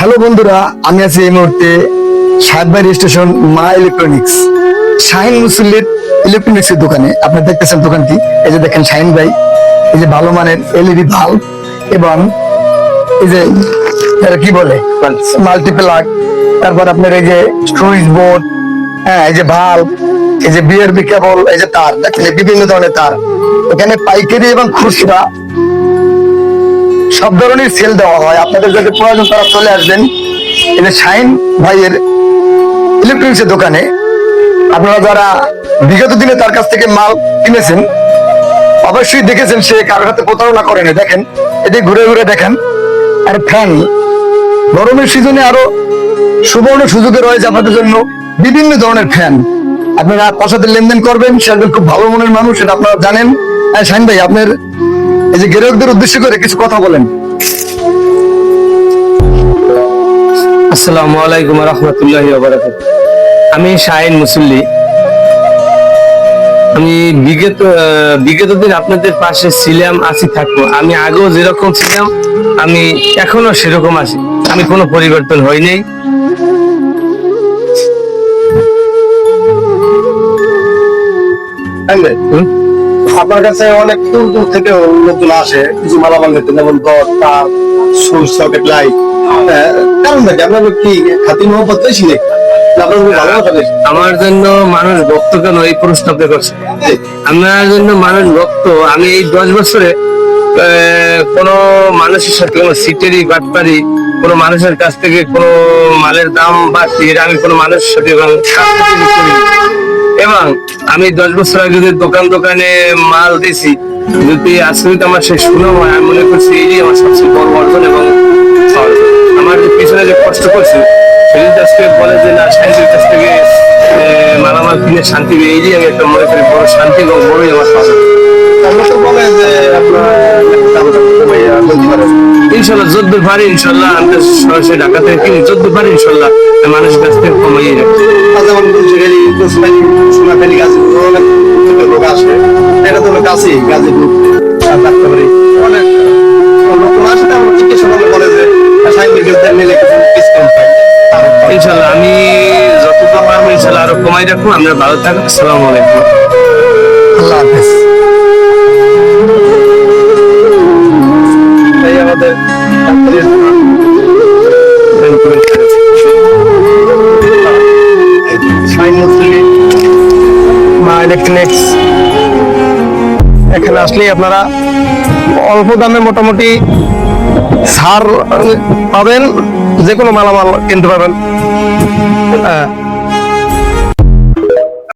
Hello বন্ধুরা, আমি আছি এই মুহূর্তে সাহেববাড়ি স্টেশন মা ইলেকট্রনিক্স। শাহিন মুসল্লির ইলেকট্রনিক্স এর দোকানে। আপনি দেখতেছেন দোকানটি। এই যে দেখেন শাহিন ভাই, এই যে ভালো মানের এলইডি বাল্ব এবং এই যে কি বলে? মাল্টিপ্লাগ তারপর আপনার এই যে সুইচ বোর্ড হ্যাঁ এই যে ভাল্ব এই যে বিআরবি কেবল এই যে তার, দেখেন বিভিন্ন ধরনের তার। এখানে পাইকারি এবং খুচরা সব ধরনের সেল দেওয়া হয়। আপনাদের যদি প্রয়োজন তারা চলে আসবেন। যে শাইন ভাইয়ের ইলেকট্রনিক্স এর দোকানে। আপনারা যারা বিগত দিনে তার কাছ থেকে মাল কিনেছেন, অবশ্যই দেখেছেন সে কারোর হাতে প্রতারণা করেনি দেখেন এটি ঘুরে ঘুরে দেখেন। আর ফ্যান গরমের সিজনে আরও সুবর্ণ সুযোগে রয়েছে আপনাদের জন্য বিভিন্ন ধরনের ফ্যান আপনারা সাথে লেনদেন করবেন, সে একজন খুব ভালো মনের মানুষ, সেটা আপনারা জানেন। শাইন ভাই, আপনার এই যে গ্রাহকদের উদ্দেশ্য করে কিছু কথা বলেন। আসসালামু আলাইকুম রহমতুল্লাহ আমি শাহিন মুসল্লি। আমি বিগত বিগত দিন আপনাদের পাশে ছিলাম আছি থাকব। আমি আগেও যেরকম ছিলাম আমি এখনও সেরকম আছি। আমি কোনো পরিবর্তন হই নাই। হুম? আপনার কাছে অনেক দূর দূর থেকে লোকজন আসে কিছু মালামাল নিতে যেমন দর তার সুইচ সকেট লাইট। কারণ নাকি আপনার কি খাতি মোহাম্মত বেশি নেই না আপনার কোনো ভালোবাসা বেশি? আমার জন্য মানুষ ভক্ত কেন এই প্রশ্ন আপনি করছেন আমার জন্য মানুষ ভক্ত আমি এই দশ বছরে কোনো মানুষের সাথে কোনো সিটেরই বাটপারি কোনো মানুষের কাছ থেকে কোনো মালের দাম বাড়তি আমি কোনো মানুষের সাথে এবং আমি দশ বছর আগে যদি দোকান দোকানে মাল দিছি যদি আজকে আমার সেই সুনাম হয়, আমি মনে করছি এই আমার সবচেয়ে বড় অর্জন এবং আমার যে পিছনে যে কষ্ট করছি, সেদিন আজকে বলে যে, না সাইন্সের কাছ থেকে মালামাল কিনে শান্তি পেয়ে এই যে আমি একটা মনে করি, বড় শান্তি এবং বড়ই আমার ইনশাল্লাহ যদ্দূর পারি ইনশাল্লাহ আমি সরাসরি ঢাকা থেকে কিনি যদ্দূর পারি ইনশাল্লাহ আমি মানুষের কাছ থেকে কমাইয়ে রাখছি যেমন বলছিলেন সোনাখালি গাজীপুর অনেক লোক আসে। এটা তো কাছেই গাজীপুর আর ডাক্তারবাড়ি অনেক লোকজন আসে না জিজ্ঞেস বলে যে সাইকেল নিলে ডিসকাউন্ট পাই। ইনশাল্লাহ আমি যতদূর পারব ইনশাল্লাহ আরও কমাই রাখব। আমরা ভালো থাকব আসসালামু আলাইকুম। মা ইলেকট্রনিক্স এখানে আসলেই আপনারা অল্প দামে মোটামুটি ছাড় পাবেন যে কোনো মালামাল কিনতে পারবেন। হ্যাঁ।